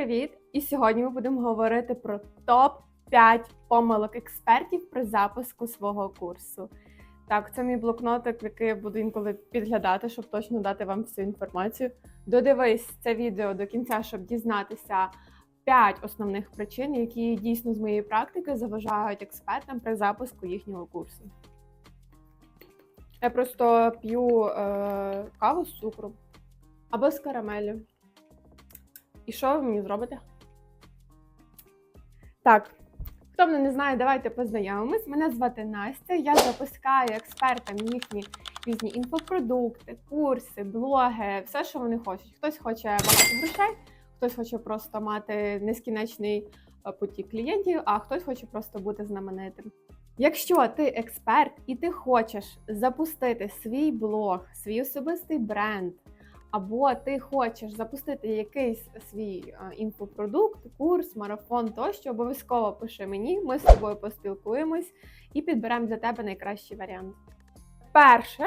привіт! І сьогодні ми будемо говорити про топ 5 помилок експертів при запуску свого курсу. Так, це мій блокнотик, який я буду інколи підглядати, щоб точно дати вам всю інформацію. Додивись це відео до кінця, щоб дізнатися 5 основних причин, які дійсно з моєї практики заважають експертам при запуску їхнього курсу. Я просто п'ю е, каву з цукром або з карамелю. І що ви мені зробите? Так, хто мене не знає, давайте познайомимось. Мене звати Настя. Я запускаю експертам їхні різні інфопродукти, курси, блоги, все, що вони хочуть. Хтось хоче багато грошей, хтось хоче просто мати нескінченний е, потік клієнтів, а хтось хоче просто бути знаменитим. Якщо ти експерт і ти хочеш запустити свій блог, свій особистий бренд, або ти хочеш запустити якийсь свій е, інфопродукт, курс, марафон тощо, обов'язково пиши мені, ми з тобою поспілкуємось і підберемо для тебе найкращий варіант. Перше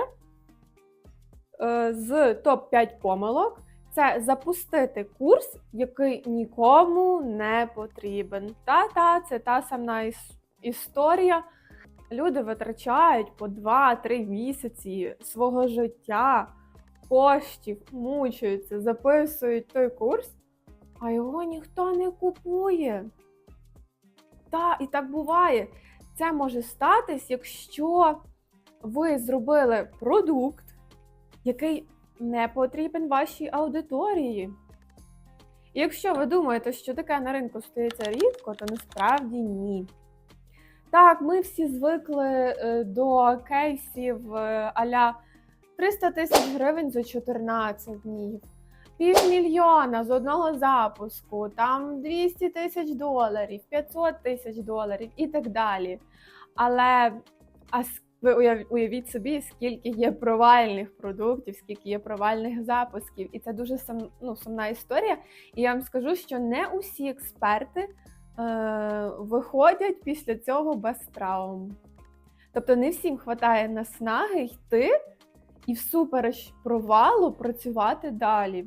е, з топ-5 помилок це запустити курс, який нікому не потрібен. Та-та, це та сама історія. Люди витрачають по 2-3 місяці свого життя коштів, мучаються, записують той курс, а його ніхто не купує. Та, і так буває. Це може статись, якщо ви зробили продукт, який не потрібен вашій аудиторії. І якщо ви думаєте, що таке на ринку стається рідко, то насправді ні. Так, ми всі звикли е, до кейсів е, аля 300 тисяч гривень за 14 днів, півмільйона з одного запуску, там 200 тисяч доларів, 500 тисяч доларів і так далі. Але а ви уяв- уявіть собі, скільки є провальних продуктів, скільки є провальних запусків, і це дуже сум, ну, сумна історія. І я вам скажу, що не усі експерти е, виходять після цього без травм. Тобто не всім вистачає наснаги йти і всупереч провалу працювати далі.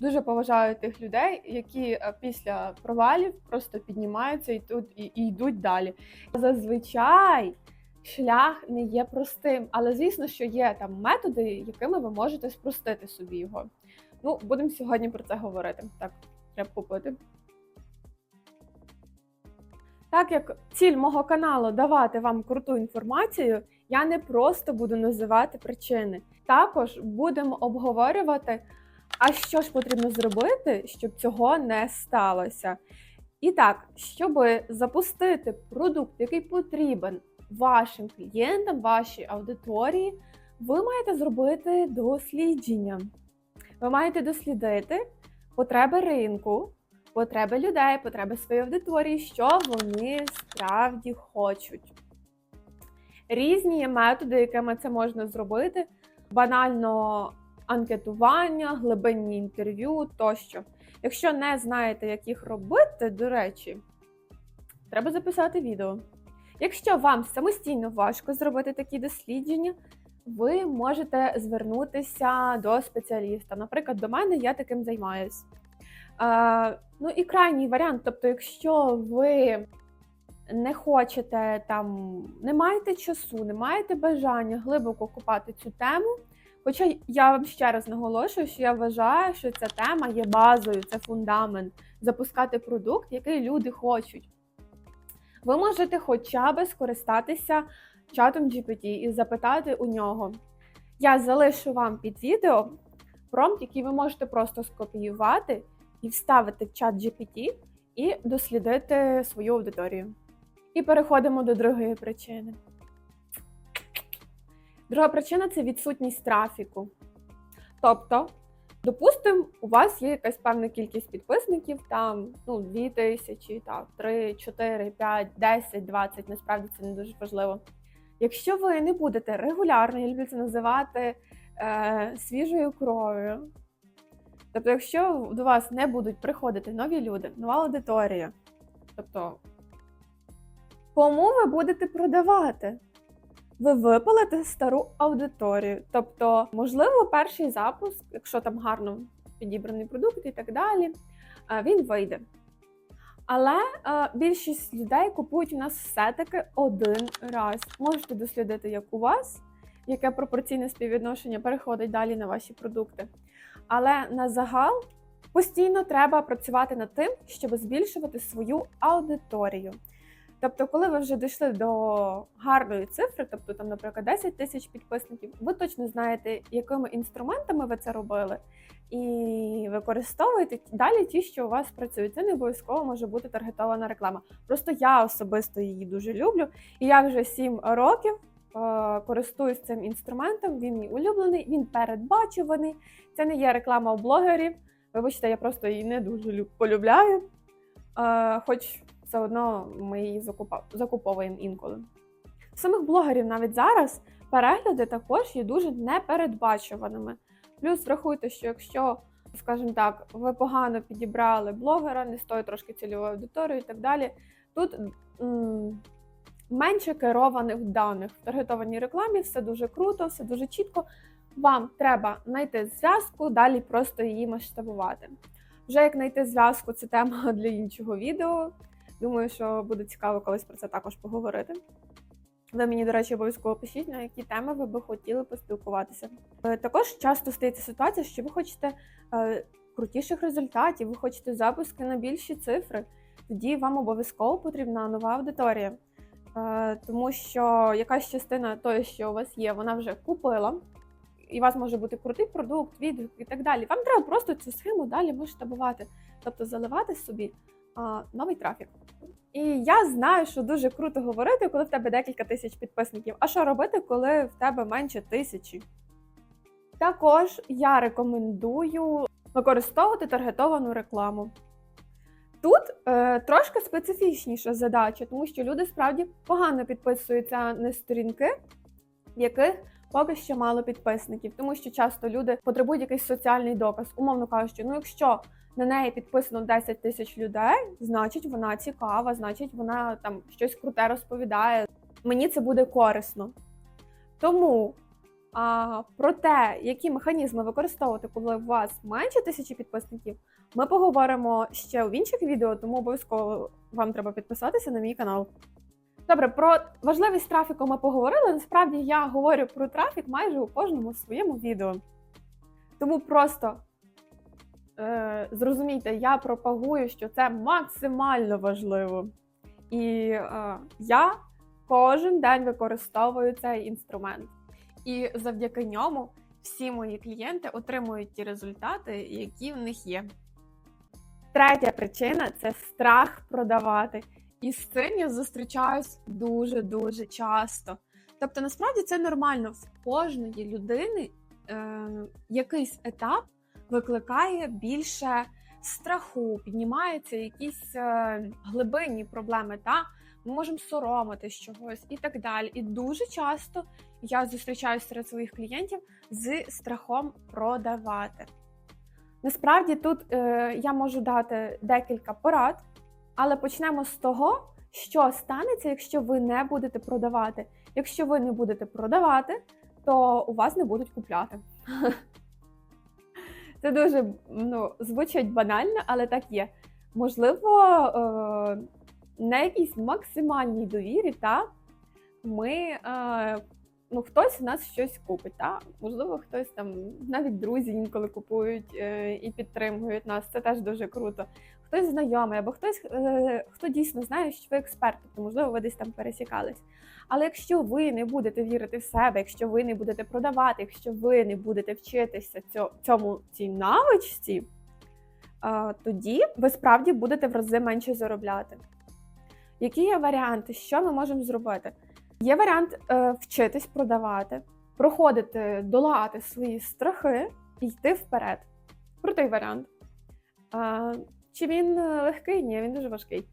Дуже поважаю тих людей, які е, після провалів просто піднімаються і тут і, і йдуть далі. Зазвичай шлях не є простим, але звісно, що є там методи, якими ви можете спростити собі його. Ну, будемо сьогодні про це говорити. Так, треба попити. Так як ціль мого каналу давати вам круту інформацію, я не просто буду називати причини. Також будемо обговорювати, а що ж потрібно зробити, щоб цього не сталося. І так, щоб запустити продукт, який потрібен вашим клієнтам, вашій аудиторії, ви маєте зробити дослідження. Ви маєте дослідити потреби ринку, потреби людей, потреби своєї аудиторії, що вони справді хочуть. Різні методи, якими це можна зробити, банально анкетування, глибинні інтерв'ю тощо. Якщо не знаєте, як їх робити, до речі, треба записати відео. Якщо вам самостійно важко зробити такі дослідження, ви можете звернутися до спеціаліста. Наприклад, до мене я таким займаюсь. Ну і крайній варіант, тобто, якщо ви не хочете там, не маєте часу, не маєте бажання глибоко купати цю тему. Хоча я вам ще раз наголошую, що я вважаю, що ця тема є базою, це фундамент запускати продукт, який люди хочуть. Ви можете хоча б скористатися чатом GPT і запитати у нього. Я залишу вам під відео промпт, який ви можете просто скопіювати і вставити в чат GPT і дослідити свою аудиторію. І переходимо до другої причини. Друга причина це відсутність трафіку. Тобто, допустимо, у вас є якась певна кількість підписників, там ну, 2 тисячі, так, 3, 4, 5, 10, 20, насправді це не дуже важливо. Якщо ви не будете регулярно, я люблю це називати е, свіжою кров'ю, тобто, якщо до вас не будуть приходити нові люди, нова аудиторія, тобто Кому ви будете продавати? Ви випалите стару аудиторію. Тобто, можливо, перший запуск, якщо там гарно підібраний продукт і так далі, е, він вийде. Але е, більшість людей купують у нас все-таки один раз. Можете дослідити, як у вас, яке пропорційне співвідношення переходить далі на ваші продукти. Але на загал постійно треба працювати над тим, щоб збільшувати свою аудиторію. Тобто, коли ви вже дійшли до гарної цифри, тобто там, наприклад, 10 тисяч підписників, ви точно знаєте, якими інструментами ви це робили, і використовуєте далі ті, що у вас працюють. Це не обов'язково може бути таргетована реклама. Просто я особисто її дуже люблю, і я вже 7 років е, користуюсь цим інструментом. Він мій улюблений, він передбачуваний. Це не є реклама у блогерів. Вибачте, я просто її не дуже люб- полюбляю. Е, хоч все одно ми її закуповуємо інколи. Самих блогерів навіть зараз перегляди також є дуже непередбачуваними. Плюс врахуйте, що якщо, скажімо так, ви погано підібрали блогера, не стоїть трошки цільової аудиторії і так далі, тут м, менше керованих даних. В таргетованій рекламі все дуже круто, все дуже чітко. Вам треба знайти зв'язку, далі просто її масштабувати. Вже як знайти зв'язку, це тема для іншого відео. Думаю, що буде цікаво колись про це також поговорити. Ви мені, до речі, обов'язково пишіть, на які теми ви би хотіли поспілкуватися. Е, Також часто стається ситуація, що ви хочете е, крутіших результатів, ви хочете запуски на більші цифри. Тоді вам обов'язково потрібна нова аудиторія. Е, Тому що якась частина того, що у вас є, вона вже купила, і у вас може бути крутий продукт, відгук і так далі. Вам треба просто цю схему далі масштабувати, тобто заливати собі новий трафік. І я знаю, що дуже круто говорити, коли в тебе декілька тисяч підписників. А що робити, коли в тебе менше тисячі? Також я рекомендую використовувати таргетовану рекламу. Тут е, трошки специфічніша задача, тому що люди справді погано підписуються на сторінки, в яких поки що мало підписників, тому що часто люди потребують якийсь соціальний доказ, умовно кажучи, ну якщо на неї підписано 10 тисяч людей, значить вона цікава, значить вона там щось круте розповідає. Мені це буде корисно. Тому а, про те, які механізми використовувати, коли у вас менше тисячі підписників, ми поговоримо ще в інших відео, тому обов'язково вам треба підписатися на мій канал. Добре, про важливість трафіку ми поговорили. Насправді я говорю про трафік майже у кожному своєму відео. Тому просто зрозумійте, я пропагую, що це максимально важливо. І е, я кожен день використовую цей інструмент. І завдяки ньому всі мої клієнти отримують ті результати, які в них є. Третя причина це страх продавати. І з цим я зустрічаюсь дуже-дуже часто. Тобто, насправді це нормально в кожної людини е, якийсь етап викликає більше страху, піднімаються якісь е, глибинні проблеми. Та ми можемо соромитись чогось і так далі. І дуже часто я зустрічаюся серед своїх клієнтів з страхом продавати. Насправді тут е, я можу дати декілька порад, але почнемо з того, що станеться, якщо ви не будете продавати. Якщо ви не будете продавати, то у вас не будуть купляти. Це дуже ну, звучить банально, але так є. Можливо, е, на якійсь максимальній довірі, та ми е, ну, хтось у нас щось купить. Та? Можливо, хтось там, навіть друзі інколи купують е, і підтримують нас. Це теж дуже круто. Хтось знайомий, або хтось, е, хто дійсно знає, що ви експерт, тобто, можливо, ви десь там пересікались. Але якщо ви не будете вірити в себе, якщо ви не будете продавати, якщо ви не будете вчитися цьому цій навичці, тоді ви справді будете в рази менше заробляти. Які є варіанти, що ми можемо зробити? Є варіант е, вчитись продавати, проходити, долати свої страхи і йти вперед. Крутий варіант. Е, чи він е, легкий? Ні, він дуже важкий.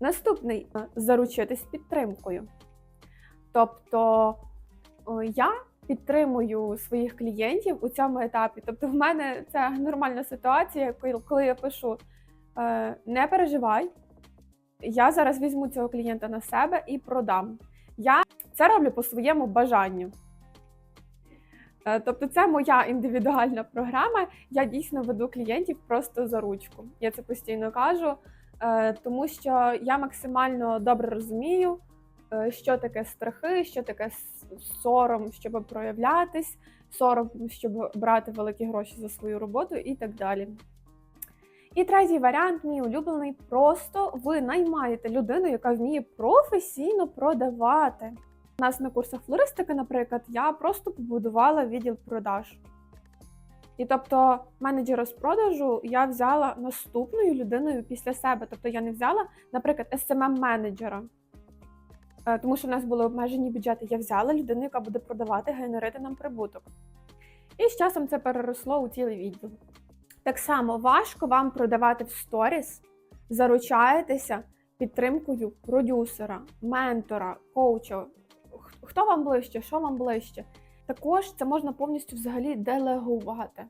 Наступний е, заручитись підтримкою. Тобто я підтримую своїх клієнтів у цьому етапі. Тобто, в мене це нормальна ситуація, коли- я пишу: е, не переживай, я зараз візьму цього клієнта на себе і продам. Я це роблю по своєму бажанню. Е, Тобто, це моя індивідуальна програма. Я дійсно веду клієнтів просто за ручку. Я це постійно кажу, е, тому що я максимально добре розумію, е, що таке страхи, що таке сором, щоб проявлятись, сором, щоб брати великі гроші за свою роботу і так далі. І третій варіант, мій улюблений, просто ви наймаєте людину, яка вміє професійно продавати. Нас на курсах флористики, наприклад, я просто побудувала відділ продаж. І тобто менеджера з продажу я взяла наступною людиною після себе. Тобто я не взяла, наприклад, smm менеджера тому що в нас були обмежені бюджети. Я взяла людину, яка буде продавати, генерити нам прибуток. І з часом це переросло у цілий відділ. Так само важко вам продавати в сторіс, заручаєтеся підтримкою продюсера, ментора, коуча. Хто вам ближче, що вам ближче? Також це можна повністю взагалі делегувати.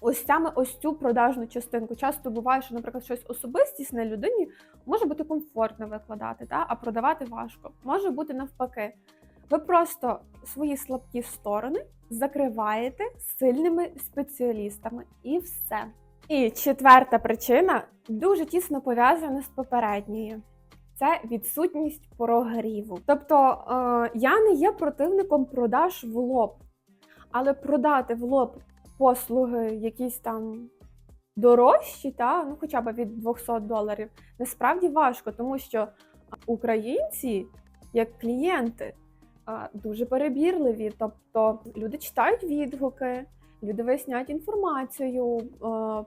Ось саме ось цю продажну частинку. Часто буває, що, наприклад, щось особистісне людині може бути комфортно викладати, та? а продавати важко. Може бути навпаки. Ви просто свої слабкі сторони закриваєте сильними спеціалістами і все. І четверта причина дуже тісно пов'язана з попередньою. Це відсутність прогріву. Тобто е, я не є противником продаж в лоб, але продати в лоб послуги якісь там дорожчі, та ну хоча б від 200 доларів, насправді важко, тому що українці, як клієнти, а, дуже перебірливі. Тобто люди читають відгуки, люди виясняють інформацію е,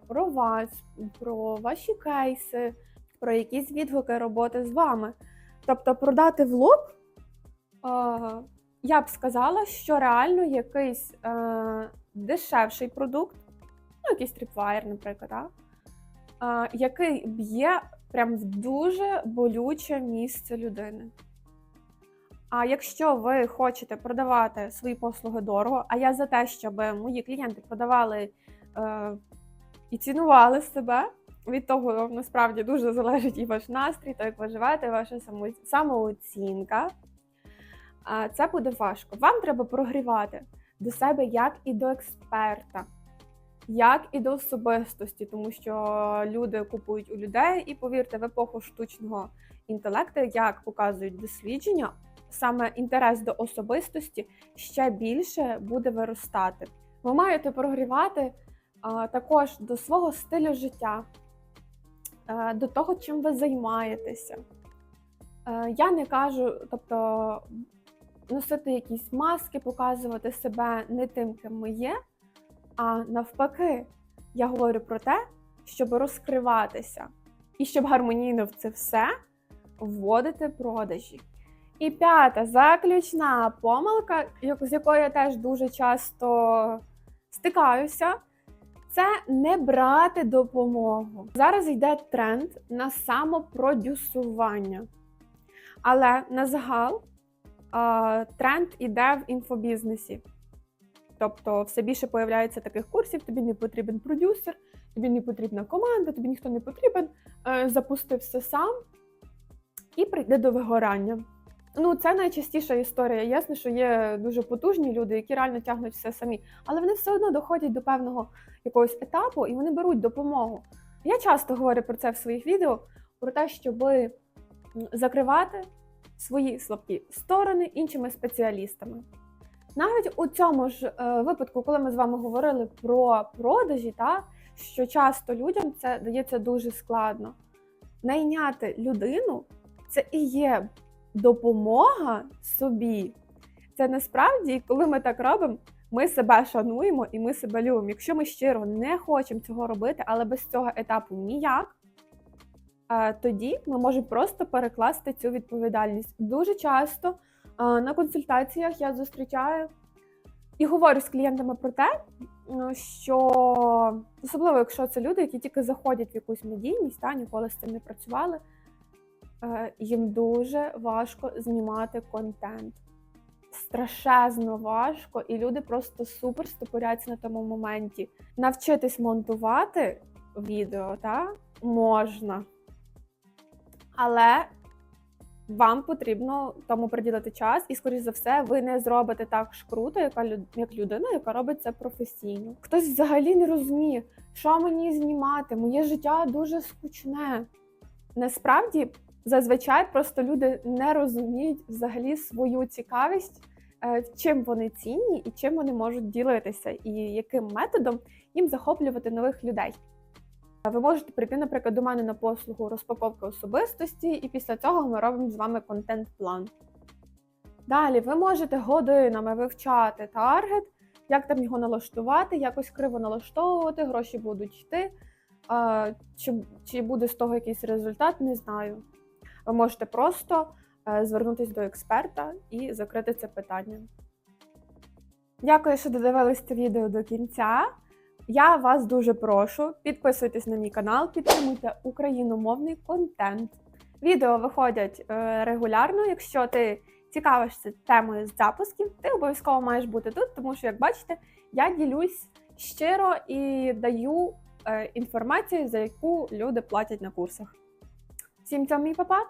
про вас, про ваші кейси, про якісь відгуки роботи з вами. Тобто, продати в лоб, е, я б сказала, що реально якийсь е, дешевший продукт, ну, якийсь Tripwire, наприклад, а, а, який б'є прям в дуже болюче місце людини. А якщо ви хочете продавати свої послуги дорого, а я за те, щоб мої клієнти продавали е, і цінували себе, від того насправді дуже залежить і ваш настрій, то як ви живете, ваша само- самооцінка. Це буде важко. Вам треба прогрівати до себе як і до експерта, як і до особистості, тому що люди купують у людей, і повірте, в епоху штучного інтелекту, як показують дослідження, саме інтерес до особистості ще більше буде виростати. Ви маєте прогрівати а, також до свого стилю життя, до того, чим ви займаєтеся. Е, Я не кажу, тобто носити якісь маски, показувати себе не тим, ким ми є, а навпаки, я говорю про те, щоб розкриватися і щоб гармонійно в це все вводити продажі. І п'ята заключна помилка, з якою я теж дуже часто стикаюся, це не брати допомогу. Зараз йде тренд на самопродюсування. Але на загал тренд іде в інфобізнесі. Тобто все більше появляється таких курсів, тобі не потрібен продюсер, тобі не потрібна команда, тобі ніхто не потрібен. Е, запусти все сам і прийде до вигорання. Ну, це найчастіша історія. Ясно, що є дуже потужні люди, які реально тягнуть все самі, але вони все одно доходять до певного якогось етапу і вони беруть допомогу. Я часто говорю про це в своїх відео, про те, щоб закривати свої слабкі сторони іншими спеціалістами. Навіть у цьому ж е, випадку, коли ми з вами говорили про продажі, та, що часто людям це дається дуже складно. Найняти людину це і є допомога собі. Це насправді, коли ми так робимо, ми себе шануємо і ми себе любимо. Якщо ми щиро не хочемо цього робити, але без цього етапу ніяк, е, тоді ми можемо просто перекласти цю відповідальність. Дуже часто е, на консультаціях я зустрічаю і говорю з клієнтами про те, що особливо, якщо це люди, які тільки заходять в якусь медійність, та ніколи з цим не працювали, їм дуже важко знімати контент. Страшезно важко, і люди просто супер стопоряться на тому моменті. Навчитись монтувати відео та можна. Але вам потрібно тому приділити час, і, скоріш за все, ви не зробите так ж круто, яка як людина, яка робить це професійно. Хтось взагалі не розуміє, що мені знімати, моє життя дуже скучне. Насправді, зазвичай просто люди не розуміють взагалі свою цікавість, е, чим вони цінні і чим вони можуть ділитися, і яким методом їм захоплювати нових людей. Ви можете прийти, наприклад, до мене на послугу розпаковки особистості, і після цього ми робимо з вами контент-план. Далі ви можете годинами вивчати таргет, як там його налаштувати, якось криво налаштовувати, гроші будуть йти. А, Чи, чи буде з того якийсь результат, не знаю. Ви можете просто е, звернутися до експерта і закрити це питання. Дякую, що додивились це відео до кінця. Я вас дуже прошу, підписуйтесь на мій канал, підтримуйте україномовний контент. Відео виходять е, регулярно. Якщо ти цікавишся темою з запусків, ти обов'язково маєш бути тут, тому що, як бачите, я ділюсь щиро і даю е, інформацію, за яку люди платять на курсах. Всім цьому мій папа!